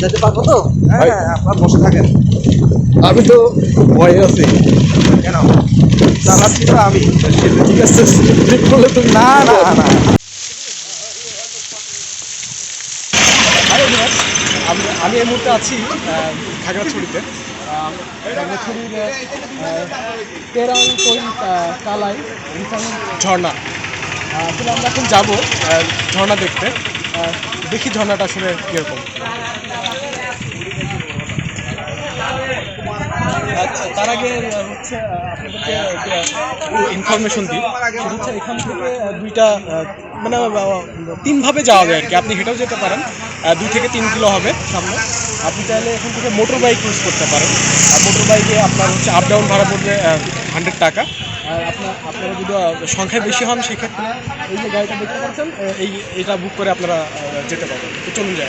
যেতে পারব তো? হ্যাঁ আপনার বসে থাকেন। আমি তো ভয়ে আছি। কেন? চালাচ্ছি তো আমি? ঠিক আছে ঠিক করলে তুমি না না না। আমি এই মুহূর্তে আছি খাগড়াছড়িতে আহ, খাগড়াছড়ির তেরাং কালাই ঝর্ণা। আসলে আমরা এখন যাব ঝর্ণা দেখতে। দেখি ঝর্ণাটা আসলে কীরকম। আচ্ছা তার আগে হচ্ছে আপনাদেরকে ইনফরমেশন দিই। হচ্ছে এখান থেকে দুইটা মানে তিনভাবে যাওয়া যায় আর কি আপনি হেঁটেও যেতে পারেন। দুই থেকে তিন কিলো হবে সামনে। আপনি চাইলে এখান থেকে মোটর বাইক ইউজ করতে পারেন। আর মোটর বাইকে আপনার হচ্ছে আপ ডাউন ভাড়া পড়বে হান্ড্রেড টাকা। আর আপনার, আপনারা যদি সংখ্যায় বেশি হন, সেক্ষেত্রে এই যে গাড়িটা দেখতে পাচ্ছেন এই, এটা বুক করে আপনারা যেতে পারবেন। চলুন যাই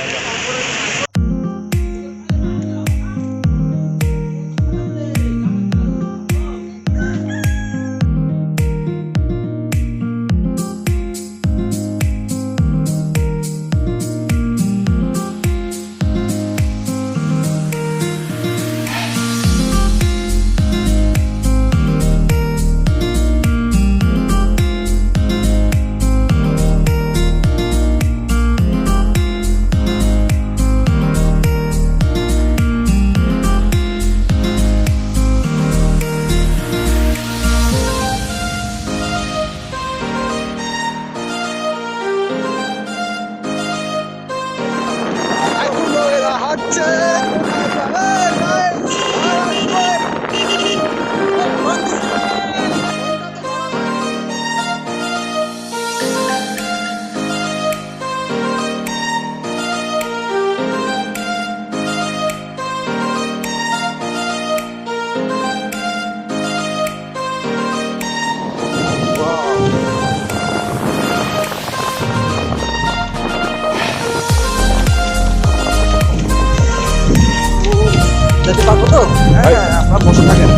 যেতে পারব তো? হ্যাঁ আপনার বসে থাকেন।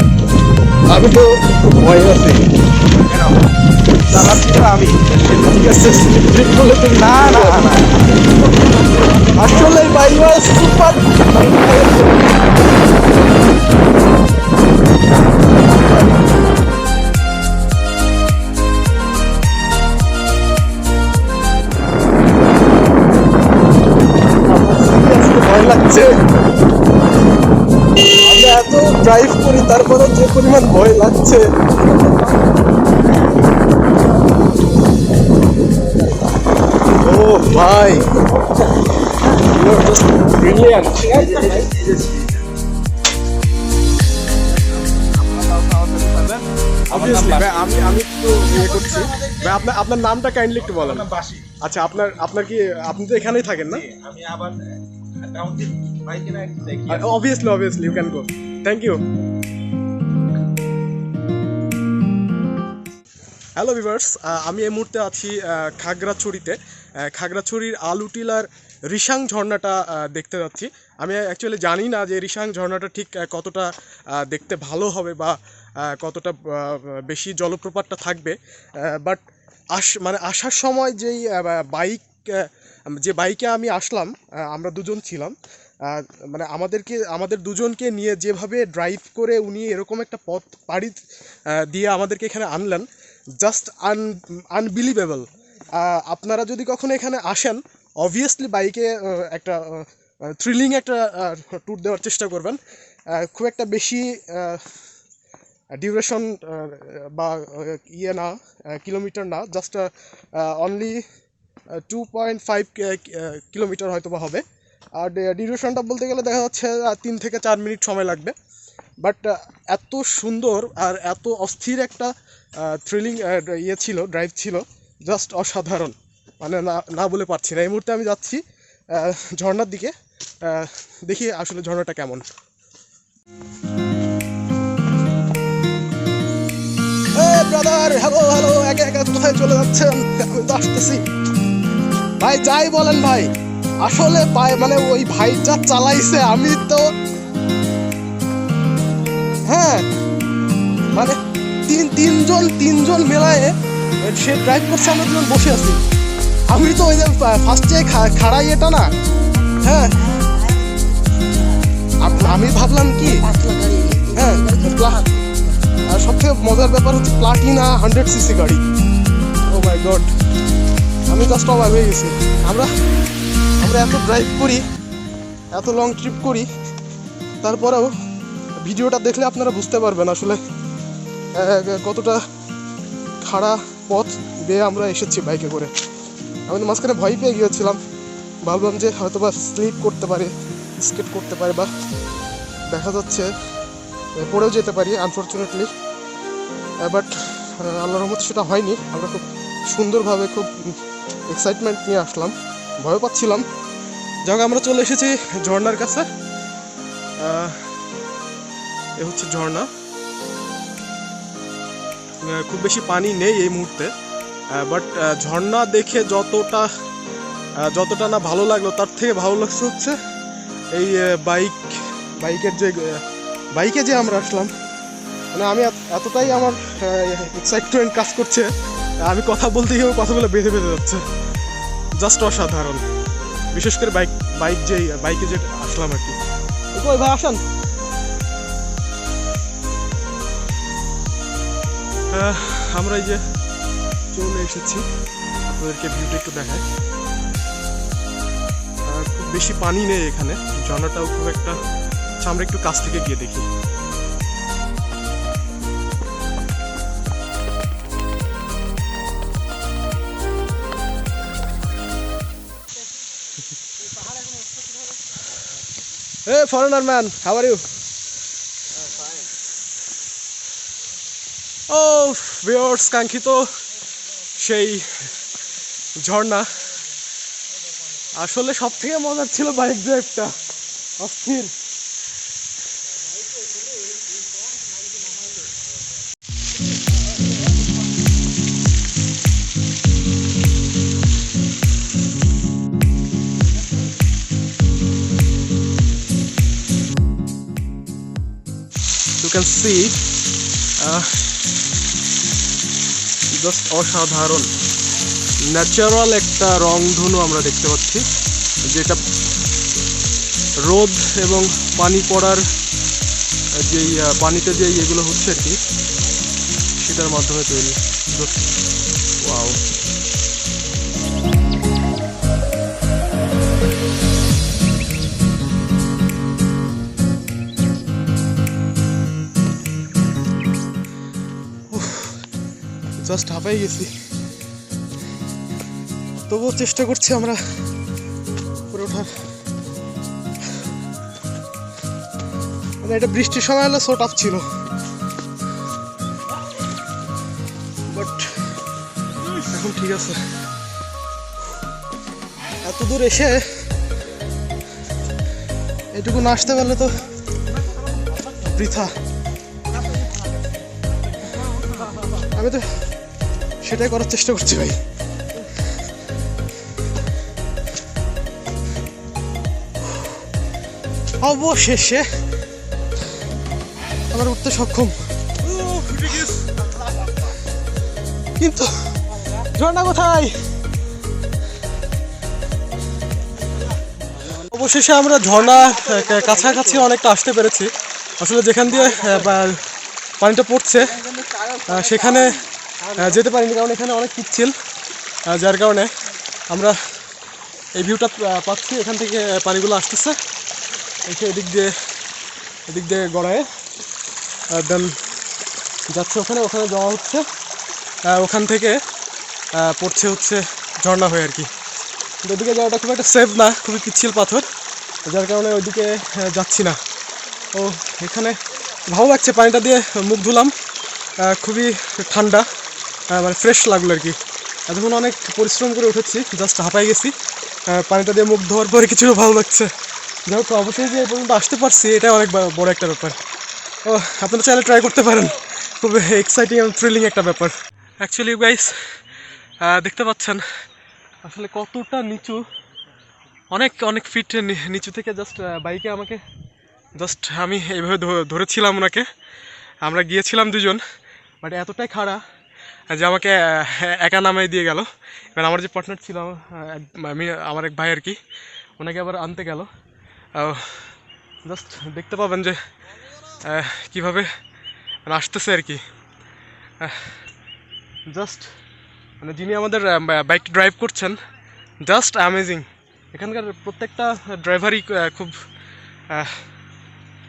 আমি তো ভয় আছি। আমি ঠিক আছে না না না আসলে বাইবার সুপার। ভাই। আমি আমি একটু ইয়ে করছি। ভাই আপনার আপনার নামটা কাইন্ডলি একটু বলেন। আচ্ছা আপনার আপনার কি আপনি তো এখানেই থাকেন না? আমি আবার obviously obviously you can go thank you hello viewers আমি এই মুহূর্তে আছি খাগড়াছড়িতে। খাগড়াছড়ির আলুটিলার রিসাং ঝর্ণাটা দেখতে যাচ্ছি। আমি অ্যাকচুয়ালি জানি না যে রিসাং ঝর্ণাটা ঠিক কতটা দেখতে ভালো হবে বা কতটা বেশি জলপ্রপাতটা থাকবে। বাট আস মানে আসার সময় যেই বাইক যে বাইকে আমি আসলাম আমরা দুজন ছিলাম মানে আমাদেরকে, আমাদের দুজনকে নিয়ে যেভাবে ড্রাইভ করে উনি এরকম একটা পথ পাড়ি দিয়ে আমাদেরকে এখানে আনলেন জাস্ট আন আনবিলিভেবল আপনারা যদি কখনো এখানে আসেন অবভিয়াসলি বাইকে একটা থ্রিলিং একটা ট্যুর দেওয়ার চেষ্টা করবেন। খুব একটা বেশি ডিউরেশন বা ইয়ে না কিলোমিটার না just only two point five kilometre হয়তো বা হবে। আর ডিউরেশনটা বলতে গেলে দেখা যাচ্ছে তিন থেকে চার মিনিট সময় লাগবে। বাট এত সুন্দর আর এত অস্থির একটা থ্রিলিং ইয়ে ছিল ড্রাইভ ছিল। জাস্ট অসাধারণ। মানে না না বলে পারছি না। এই মুহূর্তে আমি যাচ্ছি আহ, ঝর্ণার দিকে। দেখি আসলে ঝর্ণাটা কেমন। ব্রাদার হ্যালো হ্যালো একে একে কোথায় চলে যাচ্ছেন? আসতেছি। ভাই যাই বলেন ভাই। আসলে পায় মানে ওই ভাই যা চালাইছে আমি তো হ্যাঁ মানে তিন তিনজন তিনজন মেলায় সে ড্রাইভ করছে, আমরা দুজন বসে আছি। আমি তো ওই ফার্স্টে খাড়া ইয়েটা না হ্যাঁ? আমি ভাবলাম কি হ্যাঁ আর সবথেকে মজার ব্যাপার হচ্ছে প্লাটিনা হান্ড্রেড সিসি গাড়ি। ও মাই গড আমি জাস্ট অবাক হয়ে গেছি। আমরা আমরা এত ড্রাইভ করি, এত লং ট্রিপ করি, তারপরেও ভিডিওটা দেখলে আপনারা বুঝতে পারবেন আসলে কতটা খাড়া পথ বেয়ে আমরা এসেছি বাইকে করে। আমি তো মাঝখানে ভয় পেয়ে গিয়েছিলাম। ভাবলাম যে হয়তো বা স্লিপ করতে পারে স্কেট করতে পারে বা দেখা যাচ্ছে পড়েও যেতে পারি আনফর্চুনেটলি বাট আল্লাহর রহমতে সেটা হয়নি। আমরা খুব সুন্দরভাবে, খুব এক্সাইটমেন্ট নিয়ে আসলাম। ভয় পাচ্ছিলাম। যাক আমরা চলে এসেছি ঝর্নার কাছে। এ হচ্ছে ঝর্ণা। খুব বেশি পানি নেই এই মুহূর্তে। বাট ঝর্ণা দেখে যতটা যতটা না ভালো লাগল, তার থেকে ভালো লাগছে হচ্ছে এই বাইক বাইকের যে বাইকে যে আমরা আসলাম। মানে আমি এতটাই আমার এক্সাইটমেন্ট কাজ করছে, আমি কথা বলতে গিয়েও কথাগুলো বেঁধে বেঁধে যাচ্ছে। জাস্ট অসাধারণ। বিশেষ করে বাইক বাইক যে বাইকে যে আসলাম আর কি। ওই ভাই, আসেন। আমরা এই যে চলে এসেছি। আপনাদেরকে ভিউটা একটু দেখায় খুব বেশি পানি নেই এখানে। ঝর্ণাটাও খুব একটা আচ্ছা, আমরা একটু কাছ থেকে গিয়ে দেখি। Hey, foreigner man, how are you? ও ভিওর্স কাঙ্ক্ষিত সেই ঝর্ণা। আসলে সব থেকে মজার ছিল বাইক ড্রাইভটা। অস্থির। You can see জাস্ট অসাধারণ। ন্যাচারাল একটা রংধনু আমরা দেখতে পাচ্ছি, যেটা রোদ এবং পানি পড়ার যেই পানিতে যে এগুলো হচ্ছে আর কি, সেটার মাধ্যমে তৈরি। ওয়াও জাস্ট হাঁপাই গেছি। তবুও চেষ্টা করছি আমরা উপরে ওঠার। মানে এটা বৃষ্টির সময় হলে সো টাফ ছিল। বাট এখন ঠিক আছে। এত দূর এসে এটুকু না আসতে পারলে তো বৃথা। আমি তো সেটাই করার চেষ্টা করছি ভাই। অবশেষে আমরা উঠতে সক্ষম। কিন্তু ঝর্ণা কোথায়? অবশেষে আমরা ঝর্ণা কাছাকাছি অনেকটা আসতে পেরেছি। আসলে যেখান দিয়ে পানিটা পড়ছে সেখানে যেতে পারিনি কারণ এখানে অনেক পিচ্ছিল যার কারণে আমরা এই ভিউটা পাচ্ছি। এখান থেকে পানিগুলো আসতেছে। এসে এদিক দিয়ে এদিক দিয়ে গড়ায় দেন যাচ্ছে ওখানে। ওখানে যাওয়া হচ্ছে। ওখান থেকে পড়ছে হচ্ছে ঝর্ণা হয়ে আর কি। ওদিকে যাওয়াটা খুব একটা সেফ না, খুবই পিচ্ছিল পাথর, যার কারণে ওইদিকে যাচ্ছি না। ও, এখানে ভালো লাগছে, পানিটা দিয়ে মুখ ধুলাম। খুবই ঠান্ডা। মানে ফ্রেশ লাগল আর কি। এতক্ষণ অনেক পরিশ্রম করে উঠেছি জাস্ট হাঁপাই গেছি। পানিটা দিয়ে মুখ ধোয়ার পরে কিছু ভালো লাগছে। যাই হোক অবশ্যই যে এই পর্যন্ত আসতে পারছি এটা অনেক বড় একটা ব্যাপার। ও, আপনারা চাইলে ট্রাই করতে পারেন। খুব এক্সাইটিং এবং থ্রিলিং একটা ব্যাপার। অ্যাকচুয়ালি গাইস দেখতে পাচ্ছেন, আসলে কতটা নিচু। অনেক অনেক ফিট নিচু থেকে জাস্ট বাইকে আমাকে জাস্ট আমি এইভাবে ধরেছিলাম ওনাকে। আমরা গিয়েছিলাম দুজন বাট এতটাই খাড়া। যে আমাকে একা নামাই দিয়ে গেল। এবার আমার যে পার্টনার ছিল আমি, আমার এক ভাই আর কি, ওনাকে আবার আনতে গেল। জাস্ট দেখতে পাবেন যে কীভাবে মানে আসতেছে আর কি। জাস্ট মানে যিনি আমাদের বাইক ড্রাইভ করছেন জাস্ট অ্যামেজিং এখানকার প্রত্যেকটা ড্রাইভারই খুব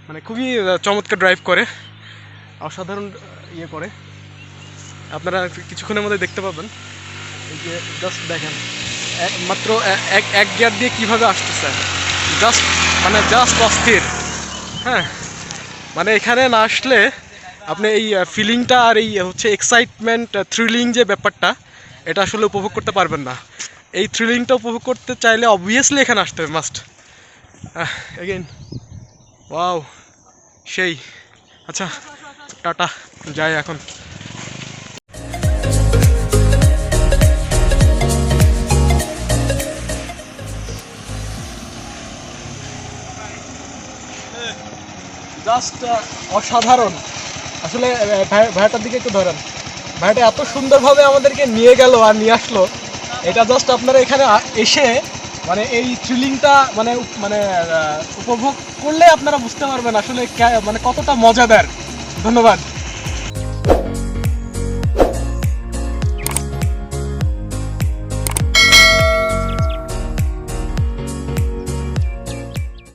মানে খুবই চমৎকার ড্রাইভ করে, অসাধারণ ইয়ে করে। আপনারা কিছুক্ষণের মধ্যে দেখতে পাবেন। জাস্ট দেখেন মাত্র এক এক গিয়ার দিয়ে কীভাবে আসতেছে। জাস্ট মানে জাস্ট অস্থির। হ্যাঁ মানে এখানে না আসলে আপনি এই ফিলিংটা আর এই হচ্ছে এক্সাইটমেন্ট থ্রিলিং যে ব্যাপারটা, এটা আসলে উপভোগ করতে পারবেন না। এই থ্রিলিংটা উপভোগ করতে চাইলে অবভিয়াসলি এখানে আসতে হবে মাস্ট এগেইন ওয়াও সেই। আচ্ছা টাটা, যাই এখন। জাস্ট অসাধারণ। আসলে ভাড়াটার দিকে একটু ধরেন। ভাড়াটা এত সুন্দরভাবে আমাদেরকে নিয়ে গেল আর নিয়ে আসলো, এটা জাস্ট আপনারা এখানে এসে মানে এই থ্রিলিংটা মানে মানে উপভোগ করলে আপনারা বুঝতে পারবেন আসলে মানে কতটা মজাদার। ধন্যবাদ।